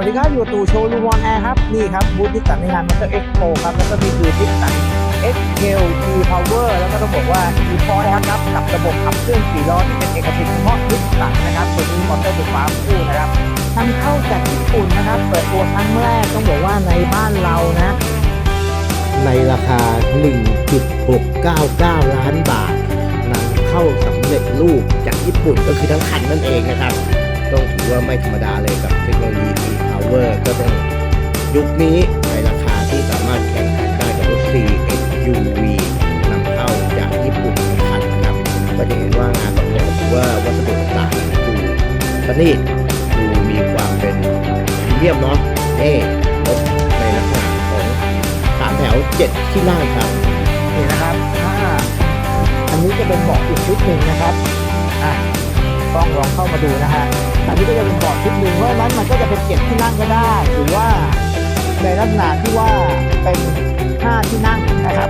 วัสดีครับอยู่ตู่โชว์ลูมอนแอร์ครับ นี่ครับบูธนิสสันในงานมอเตอร์เอ็กโปครับ แล้วก็มีคือนิสสัน X k l G Power แล้วก็ต้องบอกว่า e f o r นะครับกับระบบขับเคลื่อนสี่ล้อที่เป็นเอกสิทธิ์เฉพาะนิสสันนะครับตัวนี้มอเตอร์ไฟฟ้าคู่นะครับนำเข้าจากญี่ปุ่นนะครับ เปิดตัวครั้งแรกต้องบอกว่าในบ้านเรานะ ในราคา 1.699 ล้านบาทนำเข้าสำเร็จรูปจากญี่ปุ่นก็คือทั้งคันนั่นเองนะครับ ต้องถือว่าไม่ธรรมดาเลยกับเทคโนโลยี e-power ก็ต้องยุคนี้ในราคาที่สามารถแข่งขันได้กับรถ CXUV นำเข้าจากญี่ปุ่นคันนะครับ ก็จะเห็นว่างานแบบนี้ถือว่าวัสดุต่างๆดูประณีตดูมีความเป็นพรีเมียมเนาะนี่รถในลักษณะของสามแถวเจ็ดที่นั่งครับนี่นะครับอ่าอันนี้จะเป็นเบาะอีกชุดหนึ่งนะครับอะ ต้องลองเข้ามาดูนะฮะอันนี้ก็จะเป็นเบาะชุดหนึ่งเพราะฉะนั้นมันก็จะเป็นเจ็ดที่นั่งก็ได้ หรือว่าในลักษณะที่ว่าเป็นห้าที่นั่งนะครับ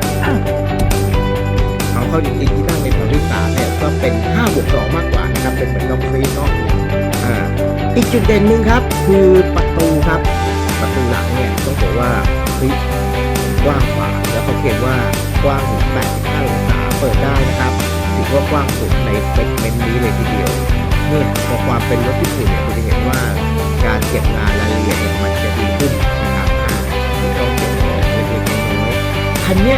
เอาเข้าจริงๆที่นั่งในแถวที่สามเนี่ยก็เป็น5บวก2มากกว่านะครับเป็นเหมือนน้องฟรีเนาะอ่าอีกจุดเด่นหนึ่งครับ คือประตูครับ ประตูหลังเนี่ยต้องบอกว่าฟรีกว้างกว่าแล้วเขาเขียนว่ากว้างถึง85องศาเปิดได้นะครับถือว่ากว้างสุดในเซกเมนต์นี้เลยที เนี่ยพอความเป็นรถญี่ปุ่นเนี่ยคุณจะเห็นว่าการเก็บงานรายละเอียดเนี่ยมันจะดีขึ้นนะครับอ่ามีช่องเก็บของเล็กๆน้อยๆคันนี้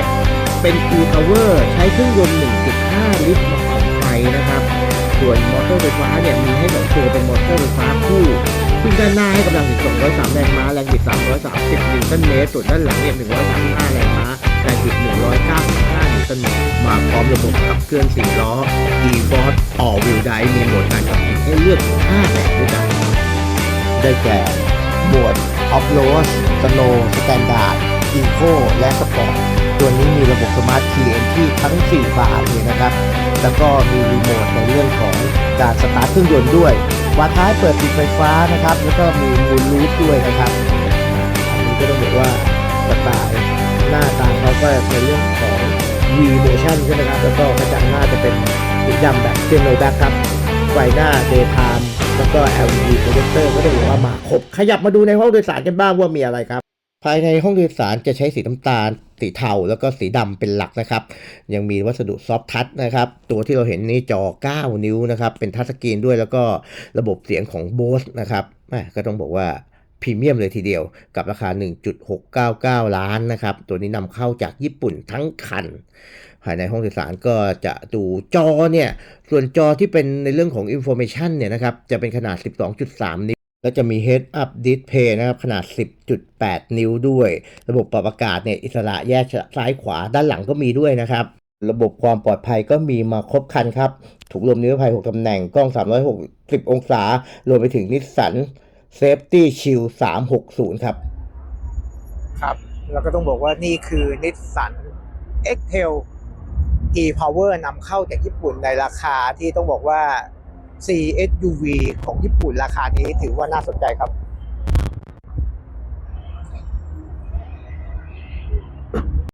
เป็น e-power ใช้เครื่องยนต์ 1.5 ลิตรมาของไฟนะครับ ส่วนมอเตอร์ไฟฟ้าเนี่ยมีให้สองตัวเป็นมอเตอร์ไฟฟ้าคู่ซึ่งด้านหน้าให้กำลังถึง203 แรงม้า แรงบิด 330 นิวตันเมตร ส่วนด้านหลังเนี่ย135 แรงม้า แรงบิด 195 นิวตันเมตร มาพร้อมระบบขับเคลื่อน4ล้อ e-force all wheel drive มีโหมดการขับขี่ให้เลือก 5 แบบด้วยกัน ได้แก่โหมด Off Road Snow Standard Eco และ Sport ตัวนี้มีระบบสมาร์ทคีย์เอนที่ทั้ง 4 บาเลยนะครับ แล้วก็มีรีโมทในเรื่องของการสตาร์ทเครื่องยนต์ด้วยวาล์วท้ายเปิดปิดไฟฟ้านะครับ แล้วก็มีมูลรูทด้วยนะครับอันนี้ก็ต้องบอกว่าสไตล์หน้าตาเขาก็ในเรื่องของ V motion ใช่ไหมครับ แล้วก็กระจังหน้าจะเป็นสีดำแบบเจนโนแบ็คครับ ไฟหน้า daytime แล้วก็ LED projector ก็ต้องบอกว่ามาครบ ขยับมาดูในห้องโดยสารกันบ้างว่ามีอะไรครับ ภายในห้องโดยสารจะใช้สีน้ำตาล สีเทาแล้วก็สีดำเป็นหลักนะครับ ยังมีวัสดุซอฟทัชนะครับ ตัวที่เราเห็นนี่จอ 9 นิ้วนะครับ เป็นทัชสกรีนด้วยแล้วก็ระบบเสียงของ Bose นะครับแหม่ก็ต้องบอกว่า พรีเมียมเลยทีเดียว กับราคา 1.699 ล้านนะครับ ตัวนี้นำเข้าจากญี่ปุ่นทั้งคัน ภายในห้องโดยสารก็จะดูจอเนี่ย ส่วนจอที่เป็นในเรื่องของ Information เนี่ยนะครับ จะเป็นขนาด 12.3 นิ้ว แล้วจะมี Head Up Display นะครับ ขนาด 10.8 นิ้วด้วย ระบบปรับอากาศเนี่ย อิสระแยกซ้ายขวาด้านหลังก็มีด้วยนะครับระบบความปลอดภัยก็มีมาครบคันครับถุงลมนิรภัย 6 ตำแหน่ง กล้อง 360 องศา รวมไปถึงนิสสัน Safety Shield 360 ครับ ครับ แล้วก็ต้องบอกว่านี่คือนิสสัน x t a i l e-power นำเข้าจากญี่ปุ่นในราคาที่ต้องบอกว่า CSUV ของญี่ปุ่นราคานี้ถือว่าน่าสนใจครับ